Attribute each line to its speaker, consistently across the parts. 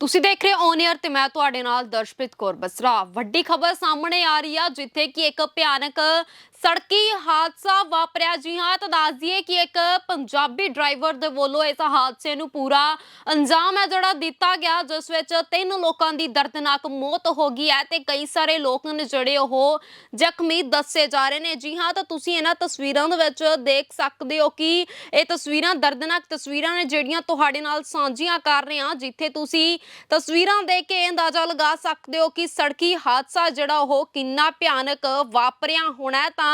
Speaker 1: ਤੁਸੀਂ ਦੇਖ ਰਹੇ ਹੋ ਔਨ 에ਅਰ ਤੇ ਮੈਂ ਤੁਹਾਡੇ ਨਾਲ ਦਰਸ਼ਪ੍ਰੀਤ ਕੌਰ ਬਸਰਾ। ਵੱਡੀ ਖਬਰ ਸਾਹਮਣੇ ਆ ਰਹੀ ਆ, ਜਿੱਥੇ ਕਿ ਇੱਕ ਭਿਆਨਕ ਸੜਕੀ ਹਾਦਸਾ ਵਾਪਰਿਆ। ਜੀ ਹਾਂ, ਤਾਂ ਦੱਸ ਦਈਏ ਕਿ ਇੱਕ ਪੰਜਾਬੀ ਡਰਾਈਵਰ ਦੇ ਵੱਲੋਂ ਇਸ ਹਾਦਸੇ ਨੂੰ ਪੂਰਾ ਅੰਜਾਮ ਹੈ, ਜਿਹੜਾ ਦਿੱਤਾ ਗਿਆ, ਜਿਸ ਵਿੱਚ ਤਿੰਨ ਲੋਕਾਂ ਦੀ ਦਰਦਨਾਕ ਮੌਤ ਹੋ ਗਈ ਹੈ ਤੇ ਕਈ ਸਾਰੇ ਲੋਕ ਨੇ ਜਿਹੜੇ ਉਹ ਜ਼ਖਮੀ ਦੱਸੇ ਜਾ ਰਹੇ ਨੇ। ਜੀ ਹਾਂ, ਤਾਂ ਤੁਸੀਂ ਇਹਨਾਂ ਤਸਵੀਰਾਂ ਦੇ ਵਿੱਚ ਦੇਖ ਸਕਦੇ ਹੋ ਕਿ ਇਹ ਤਸਵੀਰਾਂ ਦਰਦਨਾਕ ਤਸਵੀਰਾਂ ਨੇ, ਜਿਹੜੀਆਂ ਤੁਹਾਡੇ ਨਾਲ ਸਾਂਝੀਆਂ ਕਰ ਰਹੇ ਹਾਂ, ਜਿੱਥੇ ਤੁਸੀਂ ਤਸਵੀਰਾਂ ਦੇਖ ਕੇ ਇਹ ਅੰਦਾਜ਼ਾ ਲਗਾ ਸਕਦੇ ਹੋ ਕਿ ਸੜਕੀ ਹਾਦਸਾ ਜਿਹੜਾ ਉਹ ਕਿੰਨਾ ਭਿਆਨਕ ਵਾਪਰਿਆ ਹੋਣਾ ਹੈ। ਤਾਂ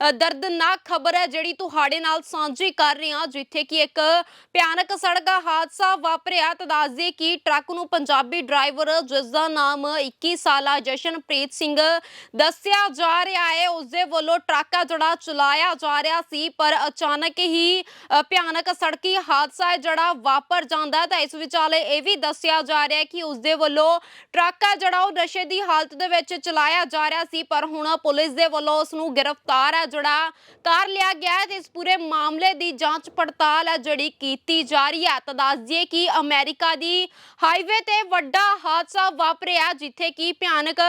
Speaker 1: ਅ, ਦਰਦਨਾਕ ਖਬਰ ਹੈ ਜਿਹੜੀ ਤੁਹਾਡੇ ਨਾਲ ਸਾਂਝੀ ਕਰ ਰਹੇ ਹਾਂ ਜਿੱਥੇ ਕਿ ਇੱਕ ਭਿਆਨਕ ਸੜਕ ਹਾਦਸਾ ਵਾਪਰਿਆ। ਤਾਂ ਦੱਸ ਕਿ ਟਰੱਕ ਨੂੰ ਪੰਜਾਬੀ ਡਰਾਈਵਰ ਜਿਸ ਦਾ ਨਾਮ 21 ਸਾਲਾ ਜਸ਼ਨਪ੍ਰੀਤ ਸਿੰਘ ਦੱਸਿਆ ਜਾ ਰਿਹਾ ਹੈ ਉਸ ਦੇ ਵੱਲੋਂ ਟਰੱਕ ਜਿਹੜਾ ਚਲਾਇਆ ਜਾ ਰਿਹਾ ਸੀ ਪਰ ਅਚਾਨਕ ਹੀ ਭਿਆਨਕ ਸੜਕੀ ਹਾਦਸਾ ਹੈ ਜਿਹੜਾ ਵਾਪਰ ਜਾਂਦਾ ਤਾਂ ਇਸ ਵਿਚਾਲੇ ਇਹ ਵੀ ਦੱਸਿਆ ਜਾ ਰਿਹਾ ਹੈ ਕਿ ਉਸ ਦੇ ਵੱਲੋਂ ਟਰੱਕ ਆ ਜਿਹੜਾ ਉਹ ਨਸ਼ੇ ਦੀ ਹਾਲਤ ਦੇ ਵਿੱਚ ਚਲਾਇਆ ਜਾ ਰਿਹਾ ਸੀ ਪਰ ਹੁਣ ਪੁਲਿਸ ਦੇ ਵੱਲੋਂ ਉਸ ਨੂੰ ਗ੍ਰਿਫਤਾਰ ਹੈ ਜਿਹੜਾ, ਤਾਰ ਲਿਆ ਗਿਆ ਹੈ ਤੇ ਇਸ ਪੂਰੇ ਮਾਮਲੇ ਦੀ ਜਾਂਚ ਪੜਤਾਲ ਹੈ ਜਿਹੜੀ ਕੀਤੀ ਜਾ ਰਹੀ ਹੈ ਤਾਂ ਦੱਸ ਦਈਏ ਕਿ ਅਮਰੀਕਾ ਦੀ ਹਾਈਵੇ ਤੇ ਵੱਡਾ ਹਾਦਸਾ ਵਾਪਰਿਆ, ਜਿੱਥੇ ਕਿ ਭਿਆਨਕ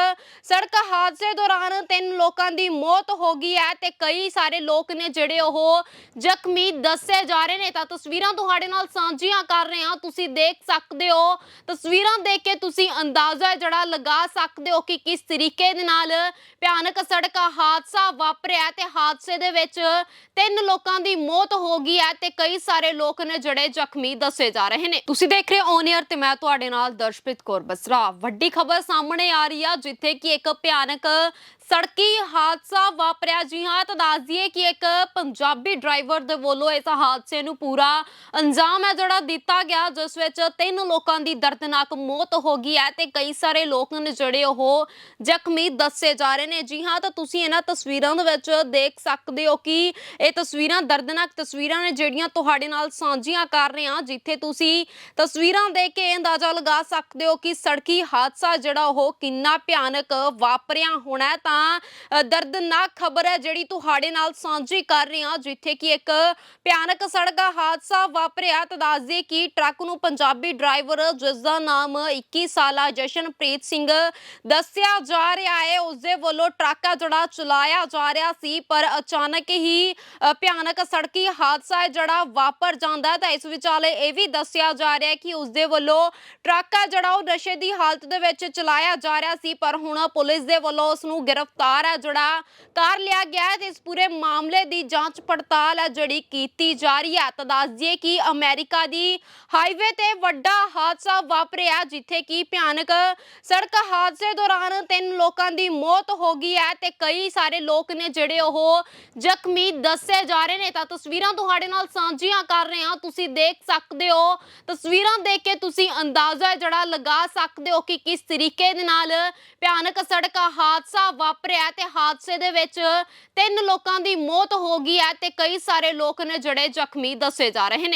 Speaker 1: ਸੜਕ ਹਾਦਸੇ ਦੌਰਾਨ ਤਿੰਨ ਲੋਕਾਂ ਦੀ ਮੌਤ ਹੋ ਗਈ ਹੈ ਤੇ ਕਈ ਸਾਰੇ ਲੋਕ ਨੇ ਜਿਹੜੇ ਉਹ ਜ਼ਖਮੀ ਦੱਸੇ ਜਾ ਰਹੇ ਨੇ। ਤਾਂ ਤਸਵੀਰਾਂ ਤੁਹਾਡੇ ਨਾਲ ਸਾਂਝੀਆਂ ਕਰ ਰਹੇ ਹਾਂ। ਤੁਸੀਂ ਦੇਖ ਸਕਦੇ ਹੋ, ਤਸਵੀਰਾਂ ਦੇਖ ਕੇ ਤੁਸੀਂ ਅੰਦਾਜ਼ਾ ਜਿਹੜਾ ਲਗਾ ਸਕਦੇ ਹੋ ਕਿ ਕਿਸ ਤਰੀਕੇ ਦੇ ਨਾਲ ਭਿਆਨਕ ਸੜਕ ਹਾਦਸਾ ਵਾਪਰਿਆ ਤੇ ਹਾਦਸੇ ਦੇ ਵਿੱਚ ਤਿੰਨ ਲੋਕਾਂ ਦੀ ਮੌਤ ਹੋ ਗਈ ਹੈ ਤੇ ਕਈ ਸਾਰੇ ਲੋਕ ਨੇ ਜਿਹੜੇ ਜ਼ਖਮੀ ਦੱਸੇ ਜਾ ਰਹੇ ਨੇ। ਤੁਸੀਂ ਦੇਖ ਰਹੇ ਹੋ ਔਨ 에ਅਰ ਤੇ ਮੈਂ ਤੁਹਾਡੇ ਨਾਲ ਦਰਸ਼ਪ੍ਰੀਤ ਕੌਰ ਬਸਰਾ। ਵੱਡੀ ਖਬਰ ਸਾਹਮਣੇ ਆ ਰਹੀ ਆ, ਜਿੱਥੇ ਕਿ ਇੱਕ ਭਿਆਨਕ ਸੜਕੀ ਹਾਦਸਾ ਵਾਪਰਿਆ। ਜੀ ਹਾਂ, ਤਾਂ ਦੱਸ ਦਈਏ ਕਿ ਇੱਕ ਪੰਜਾਬੀ ਡਰਾਈਵਰ ਦੇ ਵੱਲੋਂ ਇਸ ਹਾਦਸੇ ਨੂੰ ਪੂਰਾ ਅੰਜਾਮ ਹੈ, ਜਿਹੜਾ ਦਿੱਤਾ ਗਿਆ, ਜਿਸ ਵਿੱਚ ਤਿੰਨ ਲੋਕਾਂ ਦੀ ਦਰਦਨਾਕ ਮੌਤ ਹੋ ਗਈ ਹੈ ਤੇ ਕਈ ਸਾਰੇ ਲੋਕ ਨੇ ਜਿਹੜੇ ਉਹ ਜ਼ਖਮੀ ਦੱਸੇ ਜਾ ਰਹੇ ਨੇ। ਜੀ ਹਾਂ, ਤਾਂ ਤੁਸੀਂ ਇਹਨਾਂ ਤਸਵੀਰਾਂ ਦੇ ਵਿੱਚ ਦੇਖ ਸਕਦੇ ਹੋ ਕਿ ਇਹ ਤਸਵੀਰਾਂ ਦਰਦਨਾਕ ਤਸਵੀਰਾਂ ਨੇ, ਜਿਹੜੀਆਂ ਤੁਹਾਡੇ ਨਾਲ ਸਾਂਝੀਆਂ ਕਰ ਰਹੇ ਹਾਂ, ਜਿੱਥੇ ਤੁਸੀਂ ਤਸਵੀਰਾਂ ਦੇਖ ਕੇ ਇਹ ਅੰਦਾਜ਼ਾ ਲਗਾ ਸਕਦੇ ਹੋ ਕਿ ਸੜਕੀ ਹਾਦਸਾ ਜਿਹੜਾ ਉਹ ਕਿੰਨਾ ਭਿਆਨਕ ਵਾਪਰਿਆ ਹੋਣਾ ਹੈ। ਤਾਂ ਅ, ਦਰਦਨਾਕ ਖਬਰ ਹੈ ਜਿਹੜੀ ਤੁਹਾਡੇ ਨਾਲ ਸਾਂਝੀ ਕਰ ਰਹੇ ਹਾਂ ਜਿੱਥੇ ਕਿ ਇੱਕ ਭਿਆਨਕ ਸੜਕ ਹਾਦਸਾ ਵਾਪਰਿਆ। ਤਾਂ ਦੱਸ ਕਿ ਟਰੱਕ ਨੂੰ ਪੰਜਾਬੀ ਡਰਾਈਵਰ ਜਿਸ ਦਾ ਨਾਮ 21 ਸਾਲਾ ਜਸ਼ਨਪ੍ਰੀਤ ਸਿੰਘ ਦੱਸਿਆ ਜਾ ਰਿਹਾ ਹੈ ਉਸ ਦੇ ਵੱਲੋਂ ਟਰੱਕ ਜਿਹੜਾ ਚਲਾਇਆ ਜਾ ਰਿਹਾ ਸੀ ਪਰ ਅਚਾਨਕ ਹੀ ਭਿਆਨਕ ਸੜਕੀ ਹਾਦਸਾ ਹੈ ਜਿਹੜਾ ਵਾਪਰ ਜਾਂਦਾ ਹੈ। ਤਾਂ ਇਸ ਵਿਚਾਲੇ ਇਹ ਵੀ ਦੱਸਿਆ ਜਾ ਰਿਹਾ ਹੈ ਕਿ ਉਸ ਦੇ ਵੱਲੋਂ ਟਰੱਕ ਆ ਜਿਹੜਾ ਉਹ ਨਸ਼ੇ ਦੀ ਹਾਲਤ ਦੇ ਵਿੱਚ ਚਲਾਇਆ ਜਾ ਰਿਹਾ ਸੀ ਪਰ ਹੁਣ ਪੁਲਿਸ ਦੇ ਵੱਲੋਂ ਉਸ ਨੂੰ ਗ੍ਰਿਫਤਾਰ ਹੈ ਜਿਹੜਾ, ਤਾਰ ਲਿਆ ਗਿਆ ਹੈ ਤੇ ਇਸ ਪੂਰੇ ਮਾਮਲੇ ਦੀ ਜਾਂਚ ਪੜਤਾਲ ਹੈ ਜਿਹੜੀ ਕੀਤੀ ਜਾ ਰਹੀ ਹੈ ਤਾਂ ਦੱਸ ਦਈਏ ਕਿ ਅਮਰੀਕਾ ਦੀ ਹਾਈਵੇ ਤੇ ਵੱਡਾ ਹਾਦਸਾ ਵਾਪਰਿਆ, ਜਿੱਥੇ ਕਿ ਭਿਆਨਕ ਸੜਕ ਹਾਦਸੇ ਦੌਰਾਨ ਤਿੰਨ ਲੋਕਾਂ ਦੀ ਮੌਤ ਹੋ ਗਈ ਹੈ ਤੇ ਕਈ ਸਾਰੇ ਲੋਕ ਨੇ ਜਿਹੜੇ ਉਹ ਜ਼ਖਮੀ ਦੱਸੇ ਜਾ ਰਹੇ ਨੇ। ਤਾਂ ਤਸਵੀਰਾਂ ਤੁਹਾਡੇ ਨਾਲ ਸਾਂਝੀਆਂ ਕਰ ਰਹੇ ਹਾਂ। ਤੁਸੀਂ ਦੇਖ ਸਕਦੇ ਹੋ, ਤਸਵੀਰਾਂ ਦੇਖ ਕੇ ਤੁਸੀਂ ਅੰਦਾਜ਼ਾ ਜਿਹੜਾ ਲਗਾ ਸਕਦੇ ਹੋ ਕਿ ਕਿਸ ਤਰੀਕੇ ਦੇ ਨਾਲ ਭਿਆਨਕ ਸੜਕ ਹਾਦਸਾ ਵਾਪਰਿਆ ਤੇ ਹਾਦਸੇ ਦੇ ਵਿੱਚ ਤਿੰਨ ਲੋਕਾਂ ਦੀ ਮੌਤ ਹੋ ਗਈ ਹੈ ਤੇ ਕਈ ਸਾਰੇ ਲੋਕ ਨੇ ਜਿਹੜੇ ਜ਼ਖਮੀ ਦੱਸੇ ਜਾ ਰਹੇ ਨੇ।